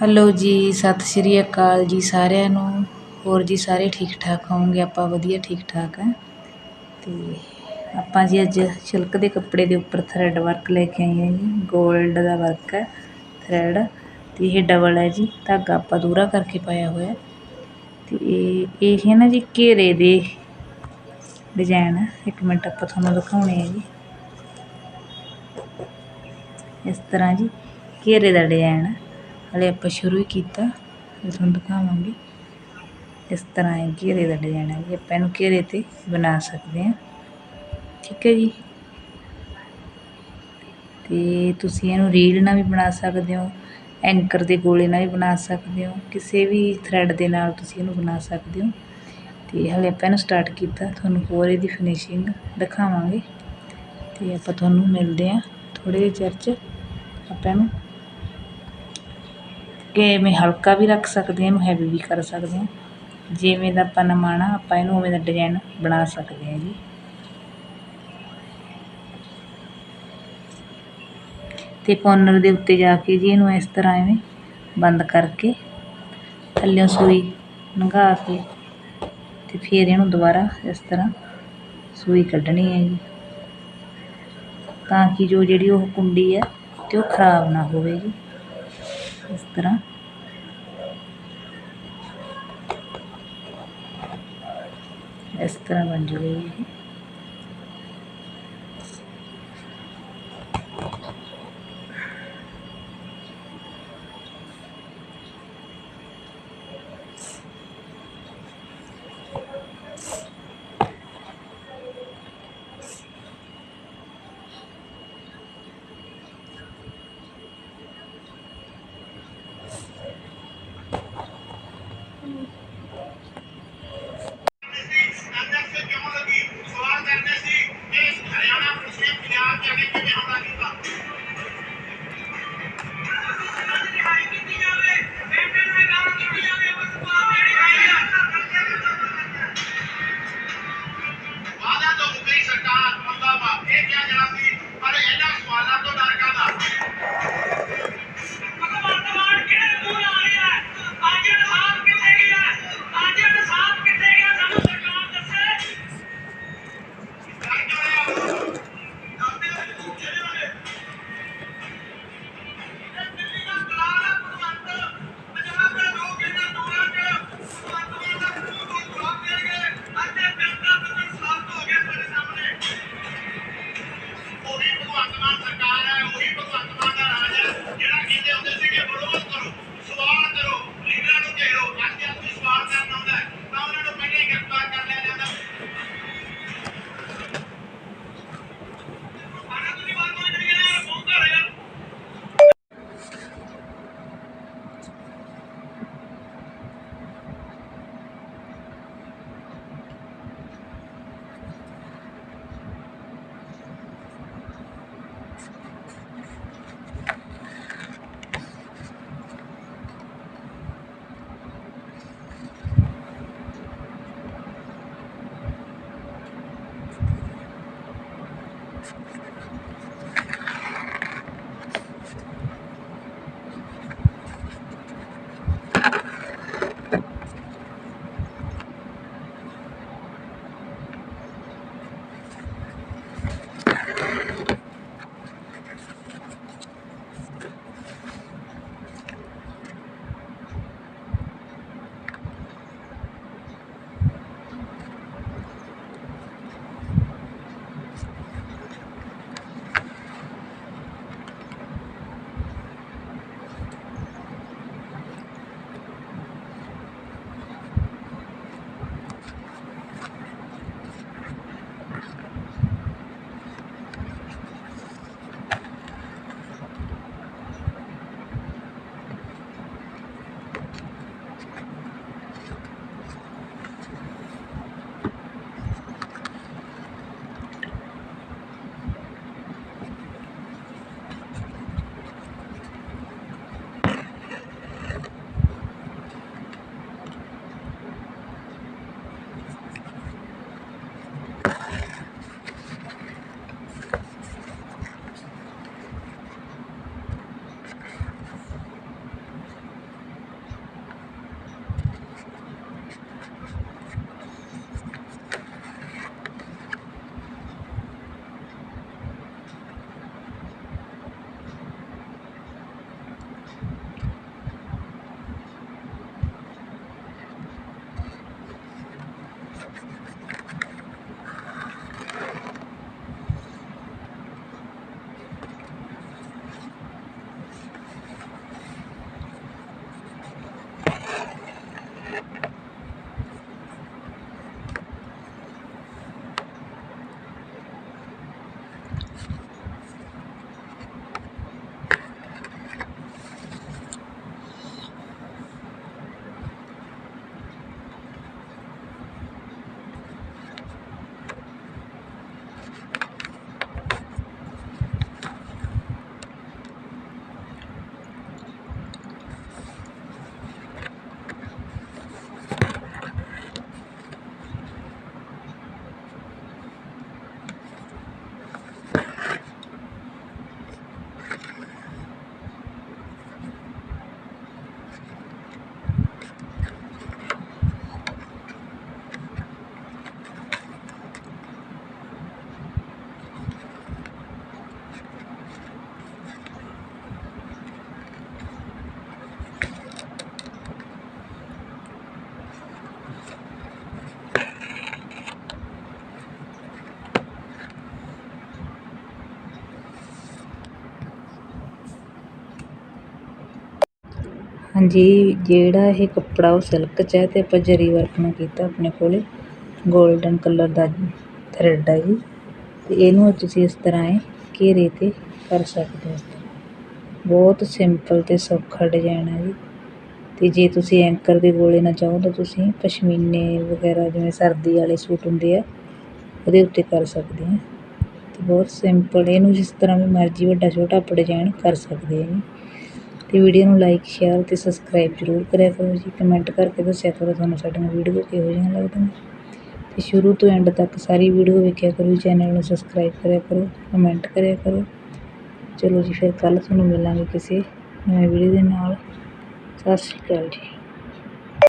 Hello ਜੀ, ਸਤਿ ਸ਼੍ਰੀ ਅਕਾਲ ਜੀ ਸਾਰਿਆਂ ਨੂੰ। ਹੋਰ ਜੀ ਸਾਰੇ ਠੀਕ ਠਾਕ ਹੋਵੋਗੇ? ਆਪਾਂ ਵਧੀਆ ਠੀਕ ਠਾਕ ਆ। ਤੇ ਆਪਾਂ ਜੀ ਅੱਜ ਸਿਲਕ ਦੇ ਕੱਪੜੇ ਦੇ ਉੱਪਰ ਥਰੈਡ ਵਰਕ ਲੈ ਕੇ ਆਏ ਹਾਂ ਜੀ। 골ਡ ਦਾ ਵਰਕ ਹੈ ਥਰੈਡ ਤੇ ਇਹ ਡਬਲ ਹੈ ਜੀ। ਧਾਗਾ ਆਪਾਂ ਦੂਰਾ ਕਰਕੇ ਪਾਇਆ ਹੋਇਆ ਤੇ ਇਹ ਇਹ ਨਾ ਜੀ ਘੇਰੇ ਦੇ ਡਿਜ਼ਾਈਨ ਹੈ ਇੱਕ ਮਿੰਟ ਆਪਾਂ ਤੁਹਾਨੂੰ ਦਿਖਾਉਣੇ ਆ ਜੀ। ਇਸ ਤਰ੍ਹਾਂ ਜੀ ਘੇਰੇ ਦਾ ਡਿਜ਼ਾਈਨ ਹੈ ਹਲੇ ਆਪਾਂ ਸ਼ੁਰੂ ਹੀ ਕੀਤਾ, ਤੁਹਾਨੂੰ ਦਿਖਾਵਾਂਗੇ। ਇਸ ਤਰ੍ਹਾਂ ਇਹ ਘੇਰੇ ਦਾ ਡਿਜ਼ਾਈਨ ਹੈ ਜੀ, ਆਪਾਂ ਇਹਨੂੰ ਘੇਰੇ ਤੇ ਬਣਾ ਸਕਦੇ ਹਾਂ। ਠੀਕ ਹੈ ਜੀ। ਤੇ ਤੁਸੀਂ ਇਹਨੂੰ ਰੀਲ ਨਾਲ ਵੀ ਬਣਾ ਸਕਦੇ ਹੋ ਐਂਕਰ ਦੇ ਗੋਲੇ ਨਾਲ ਵੀ ਬਣਾ ਸਕਦੇ ਹੋ, ਕਿਸੇ ਵੀ ਥਰੈਡ ਦੇ ਨਾਲ ਤੁਸੀਂ ਇਹਨੂੰ ਬਣਾ ਸਕਦੇ ਹੋ। ਤੇ ਹਲੇ ਆਪਾਂ ਇਹਨੂੰ ਸਟਾਰਟ ਕੀਤਾ, ਤੁਹਾਨੂੰ ਹੋਰ ਇਹਦੀ ਫਿਨਿਸ਼ਿੰਗ ਦਿਖਾਵਾਂਗੇ। ਤੇ ਆਪਾਂ ਤੁਹਾਨੂੰ ਮਿਲਦੇ ਹਾਂ ਥੋੜੇ ਜਿਹੇ ਚਿਰ 'ਚ, ਆਪਾਂ ਇਹਨੂੰ ਕਿ ਇਵੇਂ ਹਲਕਾ ਵੀ ਰੱਖ ਸਕਦੇ ਹਾਂ, ਇਹਨੂੰ ਹੈਵੀ ਵੀ ਕਰ ਸਕਦੇ ਹਾਂ। ਜਿਵੇਂ ਦਾ ਆਪਾਂ ਨਮਾਣਾ, ਆਪਾਂ ਇਹਨੂੰ ਉਵੇਂ ਦਾ ਡਿਜ਼ਾਈਨ ਬਣਾ ਸਕਦੇ ਹਾਂ ਜੀ। ਤੇ ਕੋਰਨਰ ਦੇ ਉੱਤੇ ਜਾ ਕੇ ਜੀ ਇਹਨੂੰ ਇਸ ਤਰ੍ਹਾਂ ਐਵੇਂ ਬੰਦ ਕਰਕੇ ਥੱਲਿਓਂ ਸੂਈ ਲੰਘਾ ਕੇ ਤੇ ਫਿਰ ਇਹਨੂੰ ਦੁਬਾਰਾ ਇਸ ਤਰ੍ਹਾਂ ਸੂਈ ਕੱਢਣੀ ਹੈ ਜੀ। ਤਾਂ ਕਿ ਜੋ ਜਿਹੜੀ ਉਹ ਕੁੰਡੀ ਹੈ ਤੇ ਉਹ ਖਰਾਬ ਨਾ ਹੋਵੇ ਜੀ। ਇਸ ਤਰ੍ਹਾਂ। ਇਸ ਤਰ੍ਹਾਂ ਬਣ ਜੂਗੀ ਜੀ ਸਰਕਾਰ ਮੁਰਦਾਬਾਦ ਇਹ ਕਿਹਾ ਜਾਣਾ ਸੀ ਪਰ ਇਹਨਾਂ ਸਵਾਲਾਂ ਤੋਂ ਡਰ ਕਾਦਾ ਹਾਂਜੀ, ਜਿਹੜਾ ਇਹ ਕੱਪੜਾ ਉਹ ਸਿਲਕ 'ਚ ਹੈ ਅਤੇ ਆਪਾਂ ਜਰੀ ਵਰਕ ਨਾਲ ਕੀਤਾ ਆਪਣੇ ਕੋਲ ਗੋਲਡਨ ਕਲਰ ਦਾ ਥਰੈਡ ਹੈ ਜੀ। ਅਤੇ ਇਹਨੂੰ ਤੁਸੀਂ ਇਸ ਤਰ੍ਹਾਂ ਹੈ ਘੇਰੇ ਤੇ ਕਰ ਸਕਦੇ ਹੋ। ਬਹੁਤ ਸਿੰਪਲ ਅਤੇ ਸੌਖਾ ਡਿਜ਼ਾਈਨ ਹੈ ਜੀ। ਅਤੇ ਜੇ ਤੁਸੀਂ ਐਂਕਰ ਦੇ ਗੋਲੇ ਨਾ ਚਾਹੋ ਤਾਂ ਤੁਸੀਂ ਪਸ਼ਮੀਨੇ ਵਗੈਰਾ ਜਿਵੇਂ ਸਰਦੀ ਵਾਲੇ ਸੂਟ ਹੁੰਦੇ ਆ, ਉਹਦੇ ਉੱਤੇ ਕਰ ਸਕਦੇ ਹਾਂ ਅਤੇ ਬਹੁਤ ਸਿੰਪਲ ਇਹਨੂੰ ਜਿਸ ਤਰ੍ਹਾਂ ਵੀ ਮਰਜ਼ੀ ਵੱਡਾ ਛੋਟਾ ਆਪਾਂ ਡਿਜ਼ਾਈਨ ਕਰ ਸਕਦੇ ਹਾਂ ਜੀ। ਅਤੇ ਵੀਡੀਓ ਨੂੰ ਲਾਈਕ ਸ਼ੇਅਰ ਅਤੇ ਸਬਸਕ੍ਰਾਈਬ ਜ਼ਰੂਰ ਕਰਿਆ ਕਰੋ ਜੀ। ਕਮੈਂਟ ਕਰਕੇ ਦੱਸਿਆ ਕਰੋ ਤੁਹਾਨੂੰ ਸਾਡੀਆਂ ਵੀਡੀਓ ਕਿਹੋ ਜਿਹੀਆਂ ਲੱਗਦੀਆਂ। ਅਤੇ ਸ਼ੁਰੂ ਤੋਂ ਐਂਡ ਤੱਕ ਸਾਰੀ ਵੀਡੀਓ ਵੇਖਿਆ ਕਰੋ ਚੈਨਲ ਨੂੰ ਸਬਸਕ੍ਰਾਈਬ ਕਰਿਆ ਕਰੋ ਕਮੈਂਟ ਕਰਿਆ ਕਰੋ। ਚਲੋ ਜੀ, ਫਿਰ ਕੱਲ੍ਹ ਤੁਹਾਨੂੰ ਮਿਲਾਂਗੇ ਕਿਸੇ ਨਵੇਂ ਵੀਡੀਓ ਦੇ ਨਾਲ। ਸਤਿ ਸ਼੍ਰੀ ਅਕਾਲ ਜੀ।